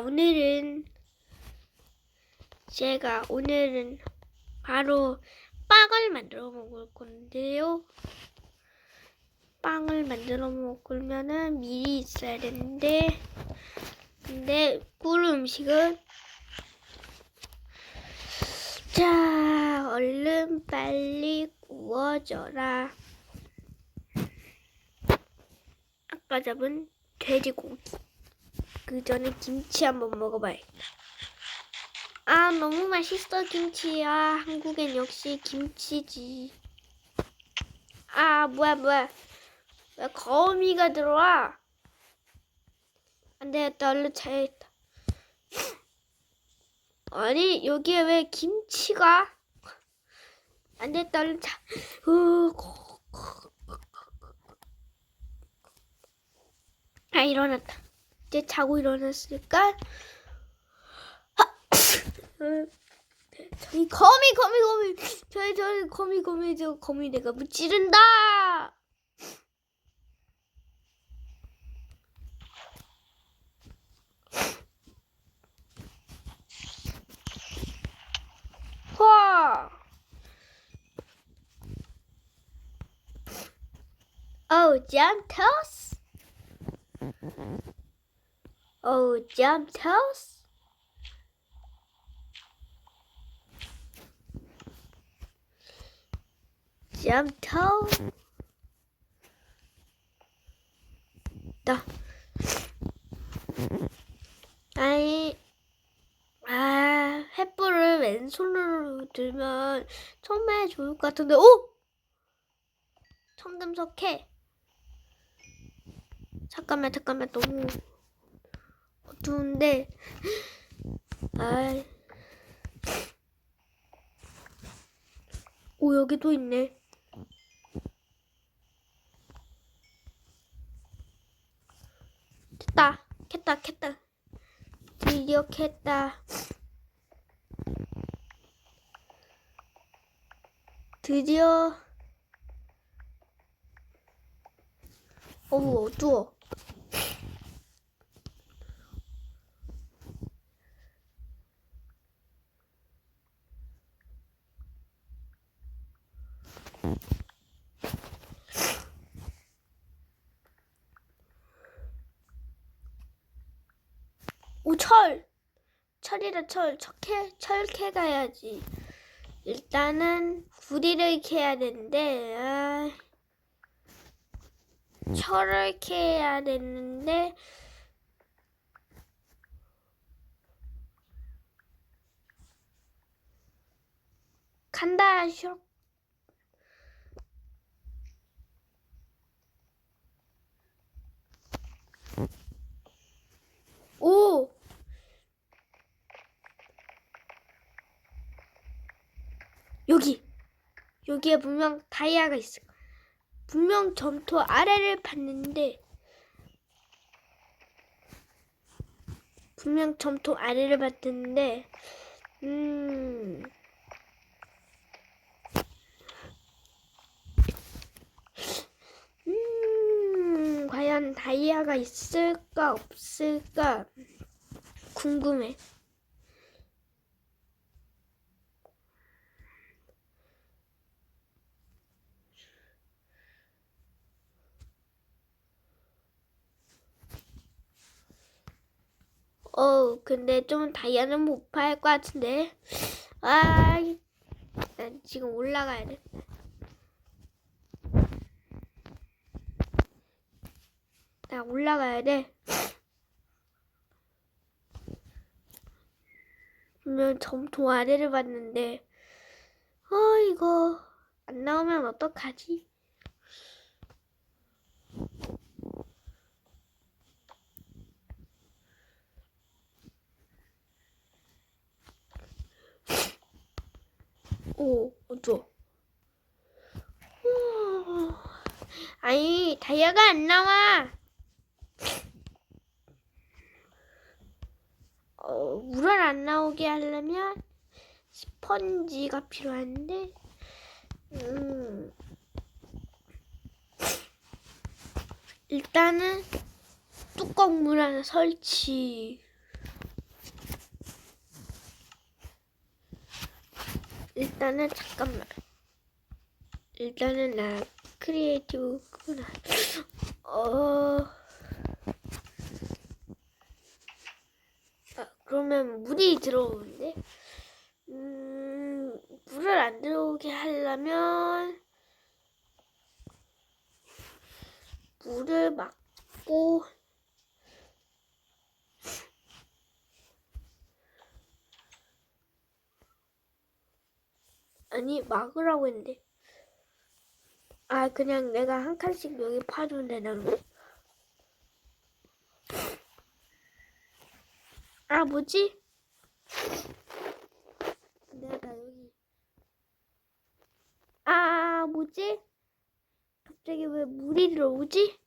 오늘은 제가 오늘은 바로 빵을 만들어 먹을 건데요. 빵을 만들어 먹으면은 미리 있어야 되는데 근데 꿀 음식은 자 얼른 빨리 구워져라. 아까 잡은 돼지고기. 그 전에 김치 한번 먹어봐야겠다. 아 너무 맛있어 김치야. 한국엔 역시 김치지. 아 뭐야 뭐야. 왜 거미가 들어와? 안 되겠다 얼른 자야겠다. 아니 여기에 왜 김치가? 안 됐다 얼른 자. 으, 아 일어났다. 이제 자고 일어났으니까 음, 저기 거미 거미 거미 저기 저기 거미 거미 저 거미 내가 무찌른다. 와. Oh, jump Oh, jump toast. Jump toast. 나. 아니, 아, 횃불을 왼손으로 들면 정말 좋을 것 같은데, 오! 청금석 해. 잠깐만, 잠깐만, 너무 어두운데, 아, 오, 여기도 있네. 됐다, 켰다, 켰다. 드디어 켰다. 드디어 어우 어두워 오 철! 철이다 철 철캐 철캐 가야지 일단은 구리를 캐야 되는데 아, 철을 캐야 되는데 간다 쇼 오! 여기 여기에 분명 다이아가 있어. 분명 점토 아래를 봤는데 분명 점토 아래를 봤는데 음 음, 과연 다이아가 있을까 없을까 궁금해. 어, 근데 좀 다이아는 못 팔 것 같은데. 아, 난 지금 올라가야 돼. 나 올라가야 돼. 분명 점토 아래를 봤는데, 어, 이거 안 나오면 어떡하지? 오, 어두워. 우, 아니, 다이아가 안 나와. 어, 물을 안 나오게 하려면 스펀지가 필요한데, 음, 일단은 뚜껑 물 하나 설치. 일단은 잠깐만. 일단은 나 크리에이티브구나. 어. 아, 그러면 물이 들어오는데, 음, 물을 안 들어오게 하려면, 물을 막고, 아니, 막으라고 했는데. 아, 그냥 내가 한 칸씩 여기 파주면 되나? 아, 뭐지? 내가 여기. 아, 뭐지? 갑자기 왜 물이 들어오지?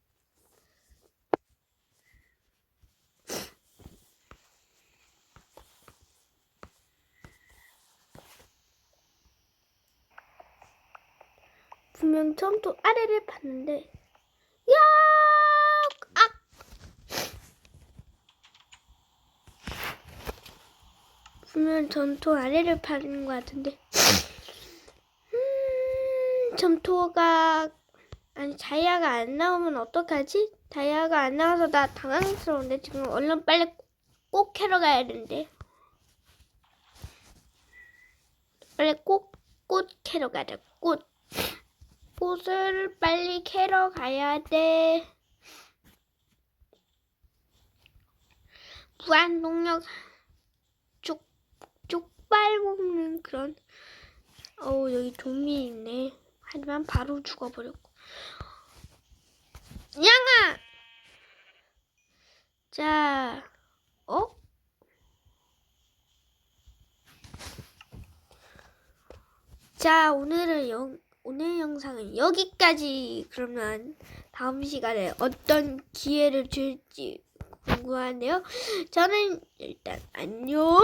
분명 처음부터 아래를 봤는데 야! 아! 분명 전토 아래를 파는 것 같은데 음, 전토가 아니 다이아가 안 나오면 어떡하지? 다이아가 안 나와서 나 당황스러운데 지금 얼른 빨리 꼭 캐러 가야 되는데 빨리 꼭꽃 캐러 가자 꽃 꽃을 빨리 캐러 가야 돼. 무한 동력 쪽 쪽발 먹는 그런 어우 여기 좀비 있네. 하지만 바로 죽어버렸고. 양아. 자, 어? 자 오늘은 영 오늘 영상은 여기까지. 그러면 다음 시간에 어떤 기회를 줄지 궁금한데요. 저는 일단 안녕.